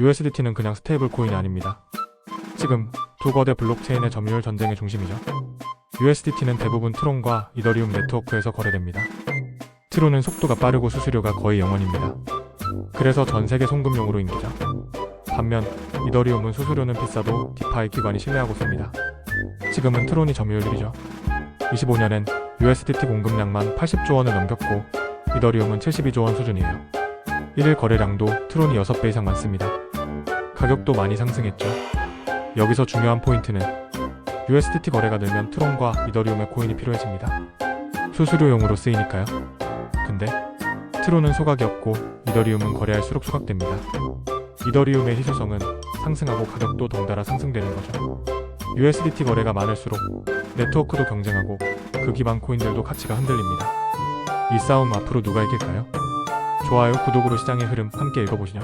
USDT는 그냥 스테이블 코인이 아닙니다. 지금 두 거대 블록체인의 점유율 전쟁의 중심이죠. USDT는 대부분 트론과 이더리움 네트워크에서 거래됩니다. 트론은 속도가 빠르고 수수료가 거의 0원입니다. 그래서 전 세계 송금용으로 인기죠. 반면 이더리움은 수수료는 비싸도 디파이 기관이 신뢰하고 씁니다. 지금은 트론이 점유율 1위죠. 25년엔 USDT 공급량만 80조 원을 넘겼고 이더리움은 72조 원 수준이에요. 1일 거래량도 트론이 6배 이상 많습니다. 가격도 많이 상승했죠. 여기서 중요한 포인트는 USDT 거래가 늘면 트론과 이더리움의 코인이 필요해집니다. 수수료용으로 쓰이니까요. 근데 트론은 소각이 없고 이더리움은 거래할수록 소각됩니다. 이더리움의 희소성은 상승하고 가격도 덩달아 상승되는 거죠. USDT 거래가 많을수록 네트워크도 경쟁하고 그 기반 코인들도 가치가 흔들립니다. 이 싸움 앞으로 누가 이길까요? 좋아요, 구독으로 시장의 흐름 함께 읽어보시죠.